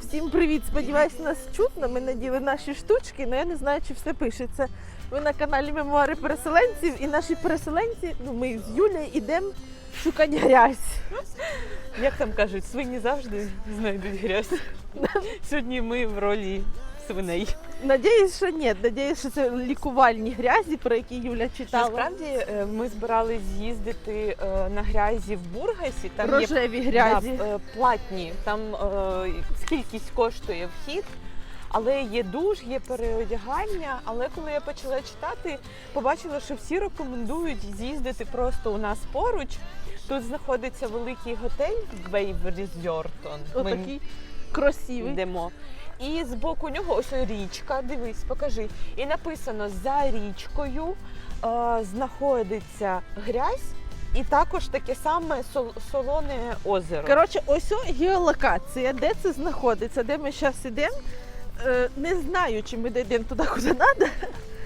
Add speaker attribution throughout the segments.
Speaker 1: Всім привіт! Сподіваюсь, нас чутно. Ми наділи наші штучки, але я не знаю, чи все пишеться. Ви на каналі Мемуари переселенців і наші переселенці, ну ми з Юлією йдемо шукати грязь.
Speaker 2: Як там кажуть, свині завжди знайдуть грязь. Сьогодні ми в ролі свиней.
Speaker 1: Надіюсь, що ні. Надіюсь, що це лікувальні грязі, про які Юля читала.
Speaker 2: Насправді е, ми збирались з'їздити е, на грязі в Бургасі. Там є
Speaker 1: грязі.
Speaker 2: Да, е, платні, там е, скількись коштує вхід. Але є душ, є переодягання. Але коли я почала читати, побачила, що всі рекомендують з'їздити просто у нас поруч. Тут знаходиться великий готель Resort.
Speaker 1: Отакий красивий.
Speaker 2: йдемо. І з боку нього ось річка, дивись, покажи. І написано за річкою е, знаходиться грязь і також таке саме солоне озеро.
Speaker 1: Коротше, ось геолокація, де це знаходиться, де ми зараз йдемо. Е, не знаю, чи ми дійдемо туди, куди треба.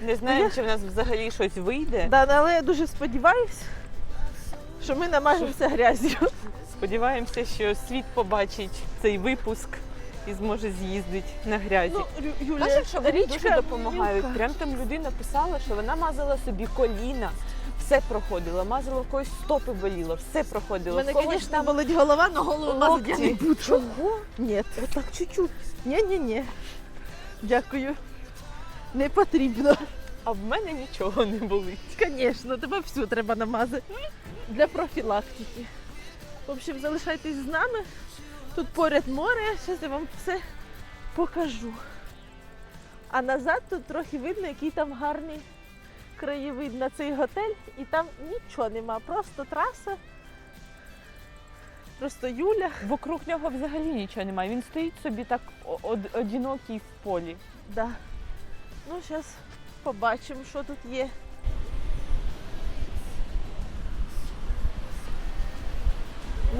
Speaker 2: Не знаю, чи в нас взагалі щось вийде.
Speaker 1: Да, але я дуже сподіваюся, що ми намажемося грязю.
Speaker 2: Сподіваємося, що світ побачить цей випуск і зможе з'їздити на грязі.
Speaker 1: Ну, Юля,
Speaker 2: Бачиш, що вони
Speaker 1: річка
Speaker 2: дуже допомагають.
Speaker 1: мілка.
Speaker 2: Прям там людина писала, що вона мазала собі коліна, все проходила, мазала в когось стопи боліло, все
Speaker 1: У
Speaker 2: проходило.
Speaker 1: мене, звісно,
Speaker 2: там
Speaker 1: болить голова, але голову мазати я не буду.
Speaker 2: Чого?
Speaker 1: Ні, отак чуть-чуть. Ні-ні-ні. Дякую. Не потрібно.
Speaker 2: А в мене нічого не болить.
Speaker 1: Звісно, тебе всю треба намазати. Для профілактики. В общем, залишайтесь з нами. Тут поряд море, зараз я вам все покажу. А назад тут трохи видно, який там гарний краєвид на цей готель. І там нічого нема, просто траса. Просто Юля.
Speaker 2: Вокруг нього взагалі нічого немає. Він стоїть собі так од- одинокий в полі.
Speaker 1: Да. Ну, зараз побачимо, що тут є.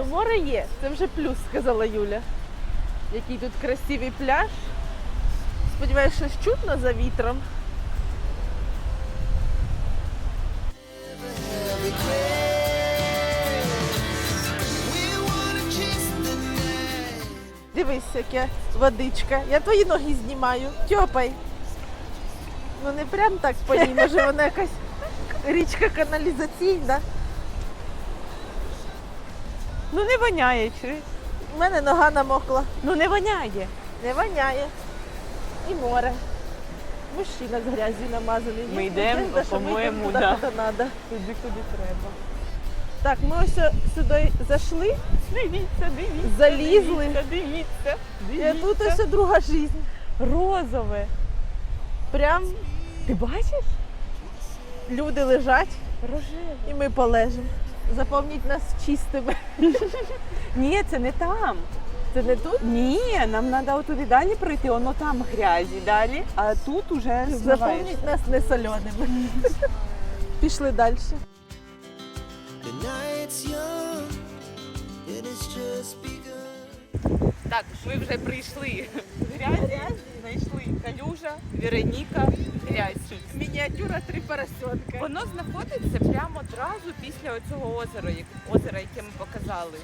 Speaker 1: Ну, море є, це вже плюс, сказала Юля. Який тут красивий пляж. Сподіваюсь, щось чутно за вітром. Дивись, яка водичка. Я твої ноги знімаю. Тьопай. Ну не прям так по ній, може вона якась річка каналізаційна.
Speaker 2: Ну не воняє, чи?
Speaker 1: У мене нога намокла.
Speaker 2: Ну не воняє.
Speaker 1: Не воняє. І море. Мужчина з грязі намазаний.
Speaker 2: Ми йдемо,
Speaker 1: йдемо туди,
Speaker 2: да.
Speaker 1: куди надо.
Speaker 2: Туди, куди треба.
Speaker 1: Так, ми ось сюди зайшли.
Speaker 2: Дивіться, дивіться.
Speaker 1: Залізли.
Speaker 2: Дивіться, дивіться.
Speaker 1: І тут ось друга життя.
Speaker 2: розове.
Speaker 1: Прям
Speaker 2: Ти бачиш?
Speaker 1: люди лежать
Speaker 2: Рожеве.
Speaker 1: і ми полежимо. Запомніть нас чистими.
Speaker 2: Ні, це не там.
Speaker 1: Це не тут?
Speaker 2: Ні, нам треба отуди далі пройти, воно там грязі далі, а тут уже.
Speaker 1: Запомніть нас не соленими. Пішли далі.
Speaker 3: The night's young, and it's just begun.
Speaker 2: Так, ми вже прийшли в грязь, знайшли калюжа, Вероніка, грязь.
Speaker 1: Мініатюра три поросенка.
Speaker 2: Воно знаходиться прямо одразу після цього озера, як- озера, яке ми показали.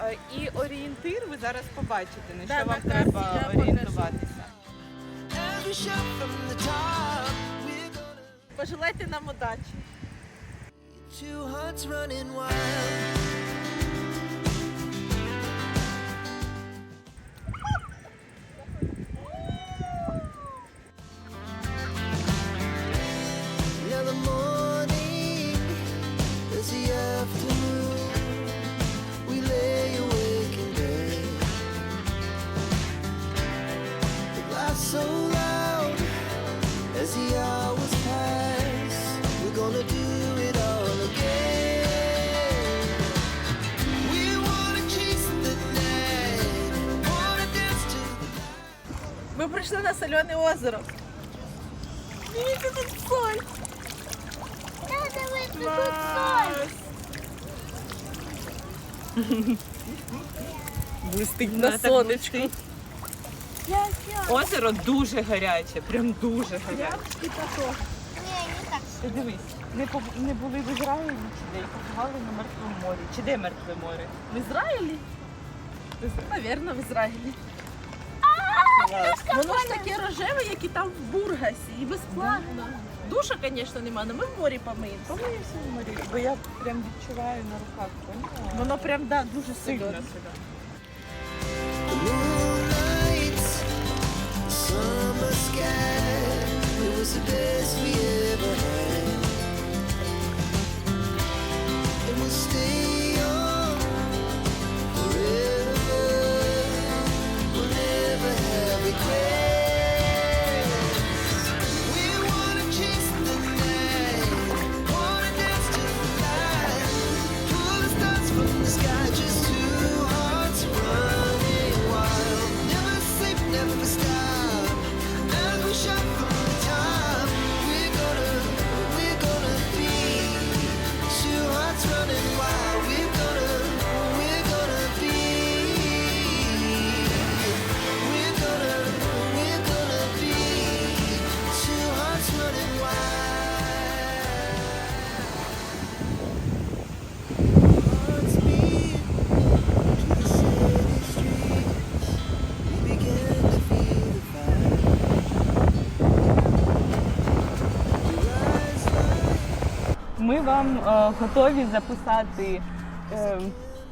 Speaker 2: Е, І орієнтир ви зараз побачите, на що
Speaker 1: на
Speaker 2: вам треба орієнтуватися.
Speaker 1: Пожелайте нам удачі. На солене озеро. Дивіться, тут соль. Клас.
Speaker 2: Блистить
Speaker 1: На сонечку.
Speaker 2: Озеро дуже гаряче, прям дуже гаряче.
Speaker 1: І тако.
Speaker 2: Ти дивись. не, не були в Ізраїлі чи де, і побували на мертвому морі. Чи де мертве море?
Speaker 1: В Ізраїлі? Навірно, в Ізраїлі. Воно ж таке рожеве, як і там в Бургасі, і безплатно. Душа, звісно, нема, але ми в морі помиємося.
Speaker 2: Помиємося в морі, бо я прям відчуваю на руках. поняла?
Speaker 1: Воно прям да, дуже
Speaker 2: сильно
Speaker 3: summer sky. It was the best we ever
Speaker 2: вам е, готові записати е,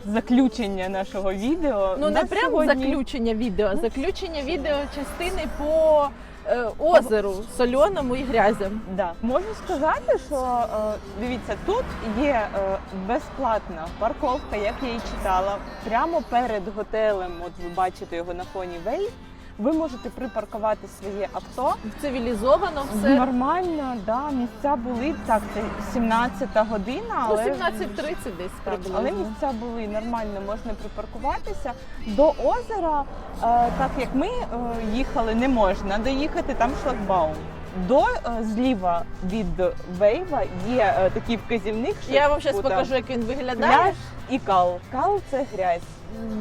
Speaker 2: заключення нашого відео.
Speaker 1: Ну не
Speaker 2: нас
Speaker 1: прям
Speaker 2: сьогодні-
Speaker 1: заключення відео, заключення відео частини по е, озеру соленому і грязям.
Speaker 2: Да. Можу сказати, що е, дивіться, тут є е, безплатна парковка, як я і читала, прямо перед готелем. От ви бачите його на фоні Вей. Ви можете припаркувати своє авто.
Speaker 1: Цивілізовано все.
Speaker 2: Нормально, да, місця були. Так, це 17 година,
Speaker 1: Ну,
Speaker 2: але
Speaker 1: 17.30 десь
Speaker 2: Так,
Speaker 1: приблизно.
Speaker 2: але місця були нормально, можна припаркуватися. До озера, е, так як ми е, їхали, не можна доїхати, там шлагбаум. До е, зліва від Вейва є е, такий вказівник. що,
Speaker 1: Я вам зараз покажу, як він виглядає.
Speaker 2: Пляж і кал. Кал це грязь.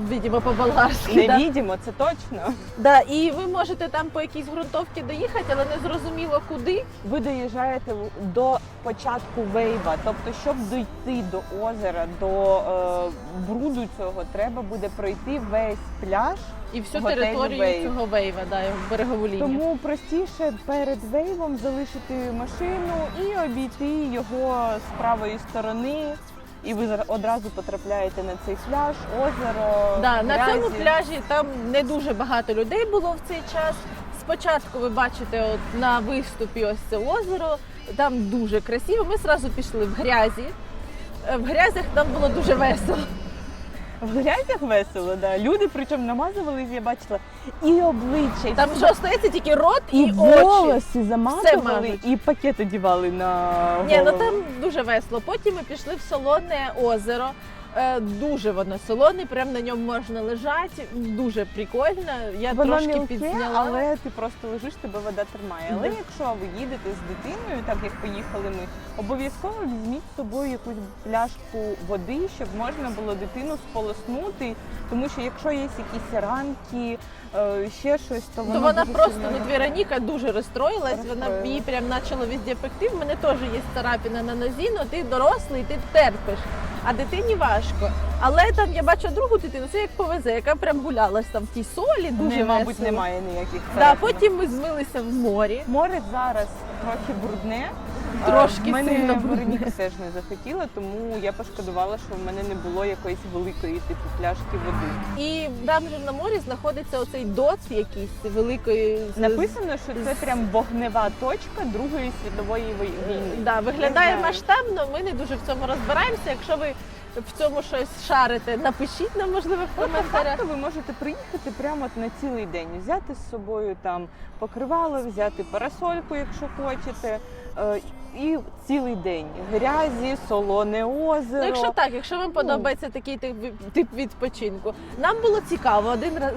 Speaker 1: Видимо, по-болгарськи.
Speaker 2: Не
Speaker 1: Да.
Speaker 2: відімо, це точно.
Speaker 1: Да, і ви можете там по якійсь ґрунтовці доїхати, але не зрозуміло куди.
Speaker 2: Ви доїжджаєте до початку вейва. Тобто, щоб дійти до озера, до е, бруду цього, треба буде пройти весь пляж.
Speaker 1: І всю територію
Speaker 2: Вейв.
Speaker 1: цього вейва, да, берегову лінію.
Speaker 2: Тому простіше перед вейвом залишити машину і обійти його з правої сторони. І ви одразу потрапляєте на цей пляж, озеро.
Speaker 1: Да, на
Speaker 2: грязі.
Speaker 1: цьому пляжі там не дуже багато людей було в цей час. Спочатку ви бачите от на виступі ось це озеро, там дуже красиво. Ми одразу пішли в грязі. Е, В грязях там було дуже весело.
Speaker 2: В грязях весело, да. Люди причому намазувались, я бачила, і обличчя, і
Speaker 1: Там що стається тільки рот і,
Speaker 2: і
Speaker 1: очі.
Speaker 2: волоси замазували,
Speaker 1: мажуть.
Speaker 2: і пакет одівали на
Speaker 1: Ні, ну там дуже весело. Потім ми пішли в солоне озеро. Е, Дуже воно солоне, прямо на ньому можна лежати. Дуже прикольно. Я
Speaker 2: Воно
Speaker 1: трошки
Speaker 2: мілке,
Speaker 1: підзняла.
Speaker 2: але ти просто лежиш, тебе вода тримає. Але
Speaker 1: Да.
Speaker 2: якщо ви їдете з дитиною, так як поїхали ми, обов'язково візьміть з собою якусь пляшку води, щоб можна було дитину сполоснути. Тому що якщо є якісь ранки, е, ще щось, то воно
Speaker 1: То вона
Speaker 2: дуже
Speaker 1: просто
Speaker 2: сильно-
Speaker 1: ну, Вероніка дуже розстроїлась. Вона її прям почала везде пекти. В мене теж є царапіна на нозі, але ти дорослий, ти терпиш. А дитині важко. Але там я бачу другу дитину, це як повезе, яка прям гулялась там в тій солі, дуже
Speaker 2: Не, мабуть,
Speaker 1: весело.
Speaker 2: немає ніяких.
Speaker 1: Да, потім ми змилися в морі.
Speaker 2: Море зараз трохи брудне.
Speaker 1: Трошки
Speaker 2: мене
Speaker 1: сильно.
Speaker 2: Вероніка теж не захотіла, тому я пошкодувала, що в мене не було якоїсь великої типу пляшки води.
Speaker 1: І там же на морі знаходиться оцей доц якийсь великої
Speaker 2: Написано, що це прям вогнева точка Другої світової війни.
Speaker 1: Да, виглядає масштабно. Ми не дуже в цьому розбираємося. Якщо ви в цьому щось шарите, напишіть нам, можливо, в коментарях.
Speaker 2: Тобто ви можете приїхати прямо на цілий день, взяти з собою там покривало, взяти парасольку, якщо хочете. е, І цілий день грязі, солоне озеро.
Speaker 1: Ну, якщо так, якщо вам подобається такий тип, відпочинку, нам було цікаво один раз,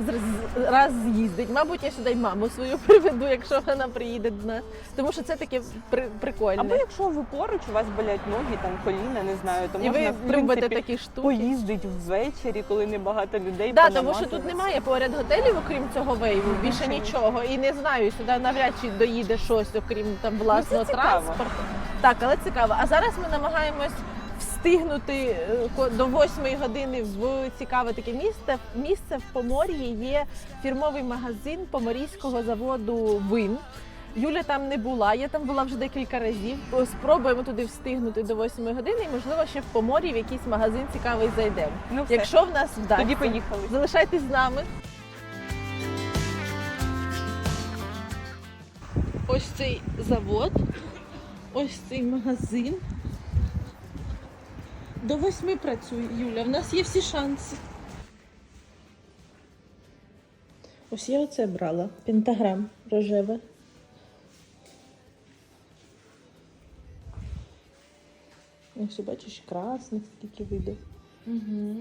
Speaker 1: раз з'їздить. Мабуть, я сюди й маму свою приведу, якщо вона приїде до нас. Тому що це таке при, прикольне.
Speaker 2: Або якщо ви поруч, у вас болять ноги, там коліна, не знаю, то
Speaker 1: І
Speaker 2: можна
Speaker 1: ви
Speaker 2: в принципі,
Speaker 1: любите такі штуки.
Speaker 2: поїздити ввечері, коли небагато людей.
Speaker 1: Да, тому що тут немає поряд готелів, окрім цього вейву, більше нічого. І не знаю, сюди навряд чи доїде щось, окрім там власного
Speaker 2: Ну, це цікаво.
Speaker 1: транспорту. Так, але цікаво. А зараз ми намагаємось встигнути е, до 8 години в цікаве таке місце. Місце в Помор'ї є фірмовий магазин поморійського заводу Вин. Юля там не була, я там була вже декілька разів. Спробуємо туди встигнути до 8 години, і можливо ще в Помор'ї в якийсь магазин цікавий зайдемо.
Speaker 2: Ну, все.
Speaker 1: Якщо в нас вдасться.
Speaker 2: Тоді поїхали.
Speaker 1: Залишайтесь з нами. Ось цей завод, ось цей магазин. До восьми працює Юля. В нас є всі шанси. Ось я оце брала. Пентаграм рожеве. Ось бачиш, красних скільки видів. Угу.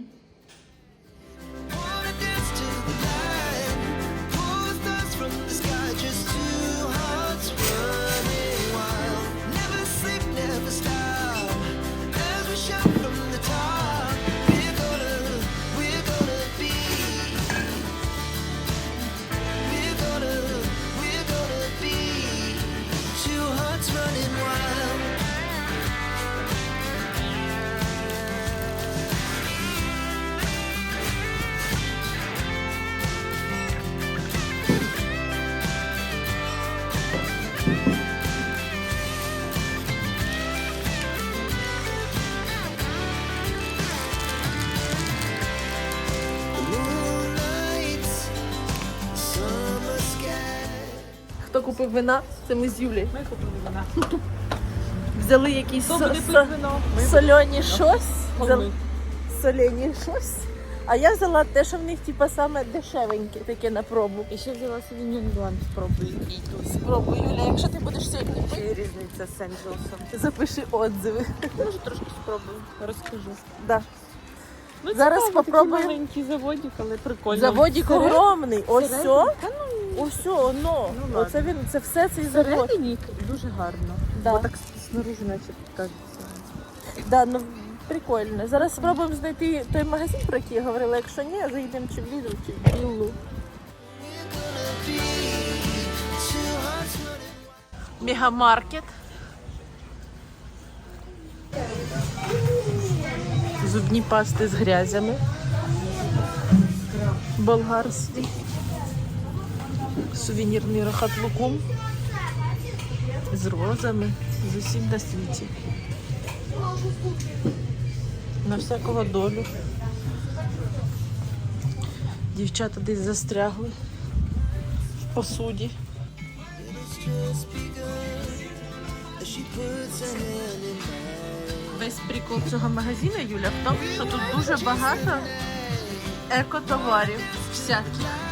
Speaker 1: Хто купив вина? Це ми з Юлією.
Speaker 2: Ми купили вина.
Speaker 1: Взяли якісь со-
Speaker 2: буде
Speaker 1: со-
Speaker 2: пити вино? Ми
Speaker 1: щось. Взяли солені щось. А я взяла те, що в них типу, саме дешевеньке, таке на пробу.
Speaker 2: І ще взяла Blanc, спробуй, який.
Speaker 1: Спробуй, Юля, якщо ти будеш сьогодні
Speaker 2: Чи
Speaker 1: пити,
Speaker 2: різниця з Сен-Джосом?
Speaker 1: запиши отзиви.
Speaker 2: Може трошки спробую, розкажу.
Speaker 1: Да.
Speaker 2: Ну,
Speaker 1: Зараз
Speaker 2: цікаво, такий
Speaker 1: попробуємо.
Speaker 2: маленький заводик, але прикольно.
Speaker 1: Заводик огромний. Ось о,
Speaker 2: Та ну,
Speaker 1: ось воно.
Speaker 2: Ну, ладно.
Speaker 1: Оце він, це все цей завод.
Speaker 2: всередині дуже гарно.
Speaker 1: Да.
Speaker 2: Бо так снаружи наче кажеться.
Speaker 1: Да, ну прикольно. Зараз спробуємо знайти той магазин, про який я говорила. Якщо ні, заїдемо чи в Lidl, чи в Біллу.
Speaker 3: Two
Speaker 1: Мегамаркет. Зубні пасти з грязями. Болгарський. Сувенірний рахат лукум. З розами. З усім на світі. На всякого долю. Дівчата десь застрягли в посуді. Весь прикол цього магазину, Юля, в тому, що тут дуже багато екотоварів всяких.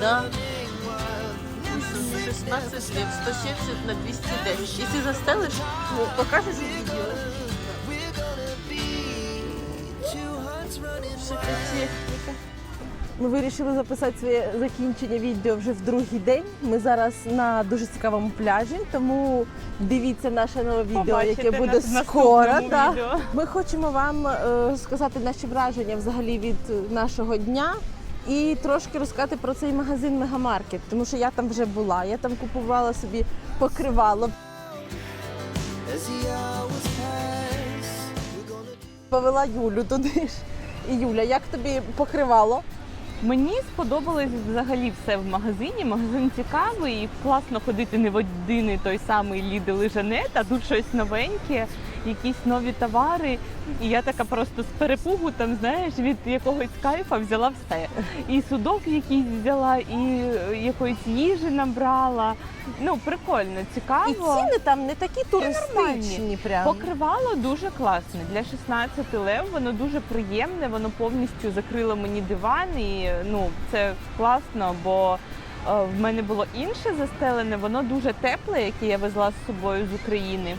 Speaker 1: Да. 16 лет, 170 на 210. Якщо застелиш, ну, покажеш відео.
Speaker 3: We're gonna be two hearts running
Speaker 1: Що
Speaker 3: wild.
Speaker 1: це техніка. Ми вирішили записати своє закінчення відео вже в другий день. Ми зараз на дуже цікавому пляжі, тому дивіться наше нове відео,
Speaker 2: Побачите
Speaker 1: яке буде
Speaker 2: нас
Speaker 1: скоро. Да.
Speaker 2: відео.
Speaker 1: Ми хочемо вам е, сказати наші враження взагалі від нашого дня. І трошки розказати про цей магазин Мегамаркет, тому що я там вже була. Я там купувала собі покривало, повела Юлю туди ж. І Юля, як тобі покривало?
Speaker 2: Мені сподобалось взагалі все в магазині. Магазин цікавий, і класно ходити не в один і той самий Lidl і Жанет, а тут щось новеньке, якісь нові товари. І я така просто з перепугу, там знаєш, від якогось кайфа взяла все. І судок якийсь взяла, і е, якоїсь їжі набрала. Ну, прикольно, цікаво.
Speaker 1: І ціни там не такі туристичні. Прям.
Speaker 2: Покривало дуже класне. Для 16 лев воно дуже приємне, воно повністю закрило мені диван і ну це класно, бо е, в мене було інше застелене, воно дуже тепле, яке я везла з собою з України.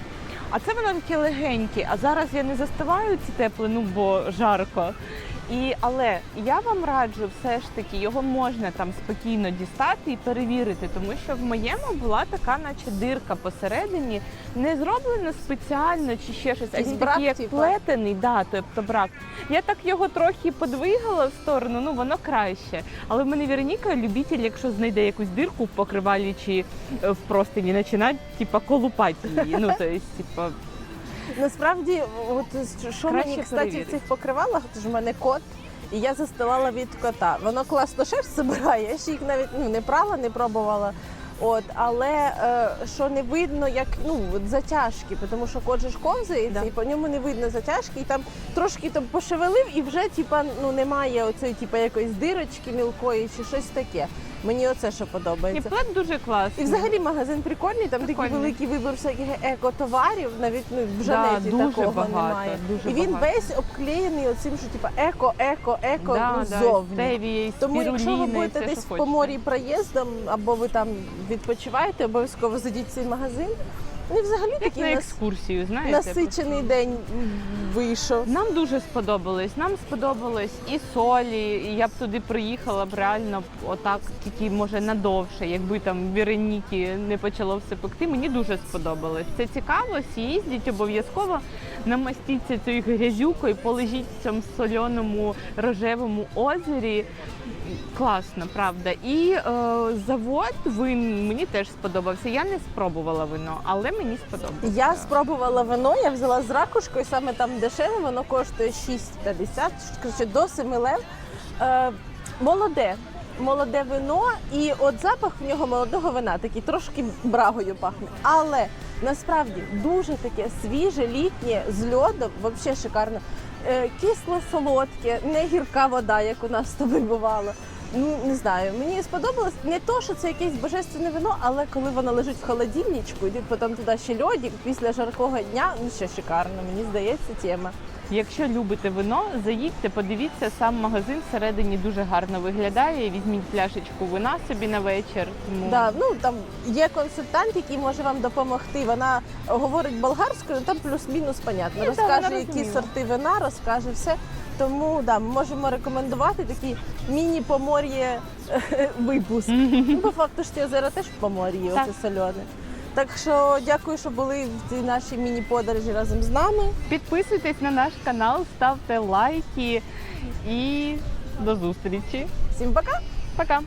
Speaker 2: А це воно таке легеньке. А зараз я не заставаю ці тепле, ну бо жарко. І, але я вам раджу все ж таки, його можна там спокійно дістати і перевірити, тому що в моєму була така, наче дирка посередині, не зроблена спеціально чи ще щось, а він
Speaker 1: брак,
Speaker 2: такий як
Speaker 1: типа?
Speaker 2: плетений, да, тобто брак. Я так його трохи подвигала в сторону, ну воно краще. Але в мене Вероніка любитель, якщо знайде якусь дирку в покривалі чи е, в простині, починає типа колупати її. Ну то есть, типа,
Speaker 1: Насправді, от що
Speaker 2: Краще
Speaker 1: мені кстати в
Speaker 2: перевірити.
Speaker 1: цих покривалах, то ж в мене кот, і я застилала від кота. Воно класно шерсть збирає, я ще їх навіть ну, не прала, не пробувала. От, але е, що не видно, як ну от затяжки, тому що кот же ж ковзається,
Speaker 2: Да.
Speaker 1: і по ньому не видно затяжки, і там трошки там пошевелив, і вже типа ну немає оцеї типа якоїсь дирочки мілкої чи щось таке. Мені оце що
Speaker 2: і
Speaker 1: подобається.
Speaker 2: плед дуже класний.
Speaker 1: І взагалі магазин прикольний, там такий
Speaker 2: Прикольний.
Speaker 1: великий вибір всяких екотоварів, навіть ну, в
Speaker 2: Да, дуже
Speaker 1: такого
Speaker 2: багато,
Speaker 1: немає.
Speaker 2: дуже
Speaker 1: і він
Speaker 2: багато.
Speaker 1: весь обклеєний оцим, що типа еко, еко, еко
Speaker 2: да,
Speaker 1: ну,
Speaker 2: да,
Speaker 1: ззовні.
Speaker 2: стевія, і
Speaker 1: Тому якщо ви будете
Speaker 2: все,
Speaker 1: десь по морі проїздом, або ви там відпочиваєте, обов'язково зайдіть в цей магазин. Ну взагалі
Speaker 2: Як
Speaker 1: такий
Speaker 2: на
Speaker 1: нас...
Speaker 2: екскурсію, знаєте.
Speaker 1: насичений день вийшов.
Speaker 2: Нам дуже сподобалось. Нам сподобалось і солі. І я б туди приїхала б реально отак, тільки може надовше, якби там Вероніки не почало все пекти. Мені дуже сподобалось. Це цікаво, з'їздіть обов'язково, намастіться цією грязюкою, полежіть в цьому соленому рожевому озері. Класно, правда. І е, завод вин мені теж сподобався. Я не спробувала вино, але мені сподобалося.
Speaker 1: Я спробувала вино, я взяла з ракушкою, саме там дешеве, воно коштує 6,50, коротше, до 7 лев. Е, молоде. Молоде вино, і от запах в нього молодого вина, такий трошки брагою пахне. Але насправді дуже таке свіже, літнє, з льодом, взагалі шикарно. Е, кисло солодке, не гірка вода, як у нас з тобою бувало. Ну не знаю, мені сподобалось не то, що це якесь божественне вино, але коли воно лежить в холодильничку, і потім туди ще льодик після жаркого дня, ну ще шикарно, мені здається, тема.
Speaker 2: Якщо любите вино, заїдьте, подивіться, сам магазин всередині дуже гарно виглядає. Візьміть пляшечку вина собі на вечір. Тому
Speaker 1: Да, ну там є консультант, який може вам допомогти. Вона говорить болгарською, ну, там плюс-мінус понятно.
Speaker 2: Ну, да, вона
Speaker 1: розкаже, які
Speaker 2: розуміла.
Speaker 1: сорти вина, розкаже все. Тому да, ми можемо рекомендувати такий міні-помор'є е, випуск. Ну, по факту ж ці озера теж в помор'ї,
Speaker 2: Так.
Speaker 1: оце сольоне. Так що дякую, що були в цій нашій міні-подорожі разом з нами.
Speaker 2: підписуйтесь на наш канал, ставте лайки і до зустрічі.
Speaker 1: Всім пока!
Speaker 2: Пока!